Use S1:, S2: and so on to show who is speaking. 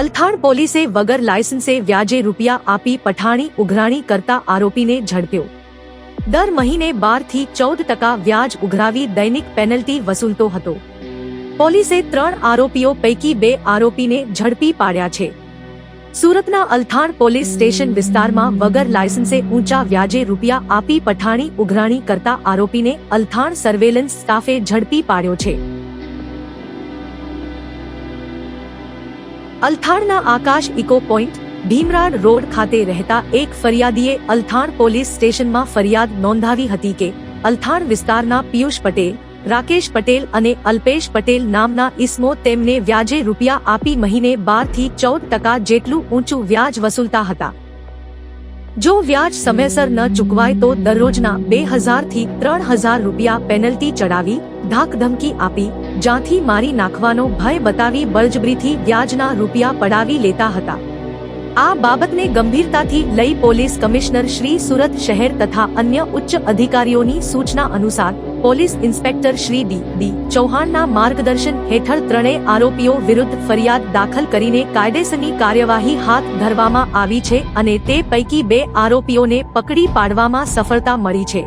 S1: અલથાણ પોલીસે વગર લાયસન્સે વ્યાજે રૂપિયા આપી પઠાણી, ઉઘરાણી કરતા આરોપીને ઝડપ્યો. દર મહિને બારથી ચૌદ ટકા વ્યાજ ઉઘરાવી દૈનિક પેનલ્ટી વસૂલતો હતો. પોલીસે ત્રણ આરોપીઓ પૈકી બે આરોપીને ઝડપી પાડ્યા છે. સુરતના અલથાણ પોલીસ સ્ટેશન વિસ્તારમાં વગર લાયસન્સે ઊંચા વ્યાજે રૂપિયા આપી પઠાણી, ઉઘરાણી કરતા આરોપીને અલથાણ સર્વેલન્સ સ્ટાફે ઝડપી પાડ્યો છે. અલથાણના Akash echo point, Bhimrad road ખાતે રહેતા એક ફરિયાદીએ અલથાણ પોલીસ સ્ટેશનમાં ફરિયાદ નોંધાવી હતી કે, અલથાણ વિસ્તારના પિયુષ પટેલ, રાકેશ પટેલ અને અલ્પેશ પટેલ નામના ઇસમો તેમને વ્યાજે રૂપિયા આપી મહિને બારથી ચૌદ ટકા જેટલું ઊંચું વ્યાજ વસૂલતા હતા. જો વ્યાજ સમયસર ન ચૂકવાય તો દરરોજના બે હજારથી ત્રણ હજાર રૂપિયા પેનલ્ટી ચડાવી, ધાકધમકી આપી જ્યાંથી મારી નાખવાનો ભય બતાવી બળજબરીથી વ્યાજના રૂપિયા પડાવી લેતા હતા. આ બાબતને ગંભીરતાથી લઈ પોલીસ કમિશનર શ્રી સુરત શહેર તથા અન્ય ઉચ્ચ અધિકારીઓની સૂચના અનુસાર police inspector Shri D. D. ચૌહાણના માર્ગદર્શન હેઠળ ત્રણેય આરોપીઓ વિરુદ્ધ ફરિયાદ દાખલ કરીને કાયદેસરની કાર્યવાહી હાથ ધરવામાં આવી છે અને તે પૈકી બે આરોપીઓને પકડી પાડવામાં સફળતા મળી છે.